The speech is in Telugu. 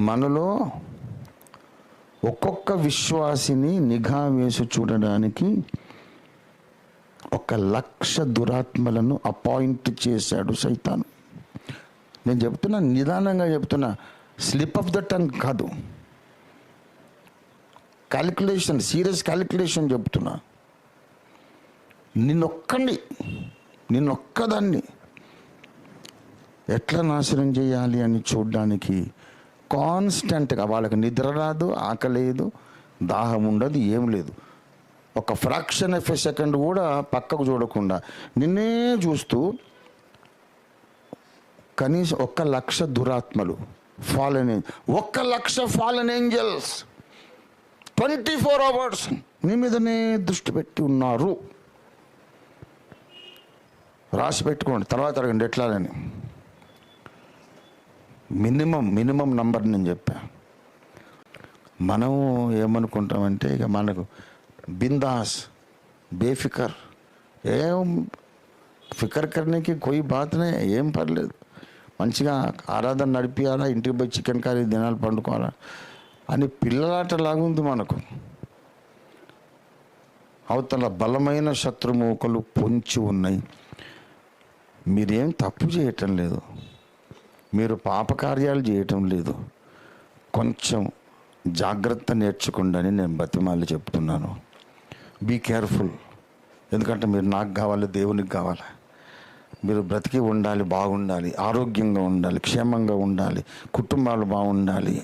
మనలో ఒక్కొక్క విశ్వాసిని నిఘా వేసి చూడడానికి ఒక లక్ష దురాత్మలను అపాయింట్ చేశాడు సైతాను. నేను చెప్తున్నా నిదానంగా చెప్తున్నా స్లిప్ ఆఫ్ ద టంగ్ కాదు. క్యాలిక్యులేషన్ సీరియస్ క్యాలిక్యులేషన్ చెప్తున్నా. నిన్నొక్కండి నిన్నొక్కదాన్ని. ఎట్లా నాశనం చేయాలి అని చూడడానికి కాన్స్టెంట్గా వాళ్ళకి నిద్ర రాదు ఆకలేదు దాహం ఉండదు ఏం లేదు. ఒక ఫ్రాక్షన్ ఆఫ్ ఎ సెకండ్ కూడా పక్కకు చూడకుండా నిన్నే చూస్తూ కనీసం ఒక్క లక్ష దురాత్మలు ఫాలన్ ఒక్క lakh fallen angels twenty four hours నీ మీదనే దృష్టి పెట్టి ఉన్నారు. రాసి పెట్టుకోండి తర్వాత అడగండి ఎట్లా అని. మినిమం మినిమం నంబర్ నేను చెప్పా. మనం ఏమనుకుంటామంటే ఇక మనకు బిందాస్ బేఫికర్ ఏం ఫికర్ కర్నీకి కొయ్యి బాతనే ఏం పర్లేదు. మంచిగా ఆరాధన నడిపియాలా ఇంటికి పోయి చికెన్ కర్రీ దినాలు పండుకోవాలా అని పిల్లలాటలాగా ఉంది మనకు. అవతల బలమైన శత్రుమూకలు పొంచి ఉన్నాయి. మీరేం తప్పు చేయటం లేదు. మీరు పాపకార్యాలు చేయటం లేదు. కొంచెం జాగ్రత్త నేర్చుకోండి నేను బతిమాలి చెప్తున్నాను. బీ కేర్ఫుల్ ఎందుకంటే మీరు నాకు కావాలి దేవునికి కావాలి. మీరు బ్రతికి ఉండాలి బాగుండాలి ఆరోగ్యంగా ఉండాలి క్షేమంగా ఉండాలి కుటుంబాలు బాగుండాలి.